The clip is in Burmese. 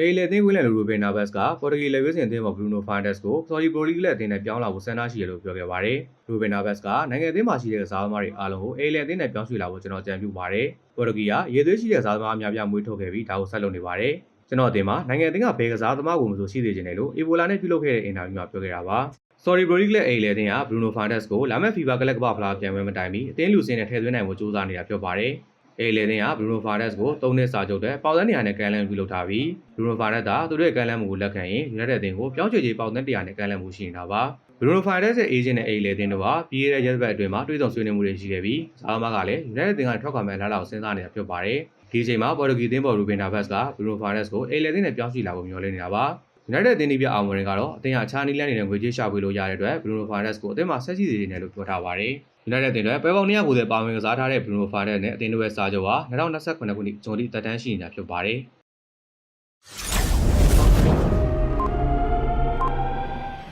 အေလေသင်းဝင်းလန်လူရိုဘင်နာဘတ်ကပေါ်တူဂီလက်ဝဲစင်အသင်းပေါ်ဘရူနိုဖိုင်ဒက်စ်ကိုဆော်ဒီပရိုလီဂလက်အသင်းနဲ့ပြောင်းလာဖို့ဆန္ဒရှိတယ်လို့ပြောခဲ့ပါတယ်။ရိုဘင်နာဘတ်ကနိုင်ငံအသင်းမှာရှိတဲ့ကစားသမားတွေအားလုံးကိုအေလေအသင်းနဲ့ပြောင်းရွှေ့လာဖို့ကျွန်တော်ကြံပြုပါတယ်။ပေါ်တူဂီကရေသွေးရှိတဲ့ကစားသမားအများပြားမွေးထုတ်ခဲ့ပြီးဒါကိုဆက်လုပ်နေပါတယ်။ကျွန်တော်အသင်းမှာနိုင်ငံအသင်းကဘယ်ကစားသမားကိုမဆိုရှိသေးခြင်းတယ်လို့အီဘိုလာနဲ့ပြုလုပ်ခဲ့တဲ့အင်တာဗျူးမှာပြောခဲ့တာပါ။ Sorry Bro League လက်အိမ်လေတင်က Bruno Fernandes ကိုလာမယ့် FIFA ကလပ်ကမ္ဘာဖလားပြန်ပွဲမတိုင်မီအသင်းလူစင်းနဲ့ထည့်သွင်းနိုင်ဖို့ကြိုးစားနေတာပြောပါတယ်။ အိမ်လေတင်က Bruno Fernandes ကို၃နှစ်စာချုပ်တဲ့ပေါက်သန်းနေရာနဲ့ကန်လန်ပြုလုပ်ထားပြီး Bruno Fernandes ကသူတို့ရဲ့ကန်လန်မှုကိုလက်ခံရင် United အသင်းကိုပြောင်းချေချေပေါက်သန်းတရာနဲ့ကန်လန်မှုရှိနေတာပါ။ Bruno Fernandes ရဲ့ agent နဲ့အိမ်လေတင်တို့ကပြည်ရတဲ့ရက်ဘက်အတွင်းမှာတွေ့ဆုံဆွေးနွေးမှုတွေရှိခဲ့ပြီးဇာမားကလည်း United အသင်းကထွက်ခွာမဲ့အလားအလာကိုစဉ်းစားနေတာဖြစ်ပါတယ်။ဒီအချိန်မှာပေါ်တူဂီအသင်းပေါ်ရူဘင်နာဘတ်က Bruno Fernandes ကိုအိမ်လေတင်နဲ့ပြောင်းရွှေ့လာဖို့မျှော်လင့်နေတာပါ။ United အသင်းဒီပြအောင်ဝင်ကတော့အသင်းဟာခြားနီးလန်းနေတဲ့ငွေကြေးရှာဖွေလို့ရတဲ့အတွက် Bruno Fernandes ကိုအသင်းမှာဆက်ရှိစေနေတယ်လို့ပြောထားပါတယ်။ United အသင်းတွေပွဲပေါင်း290ပါဝင်ကစားထားတဲ့ Bruno Fernandes နဲ့အသင်းတို့ရဲ့စာချုပ်ဟာ2029ခုနှစ်ဇွန်လတက်တန်းရှိနေတာဖြစ်ပါတယ်။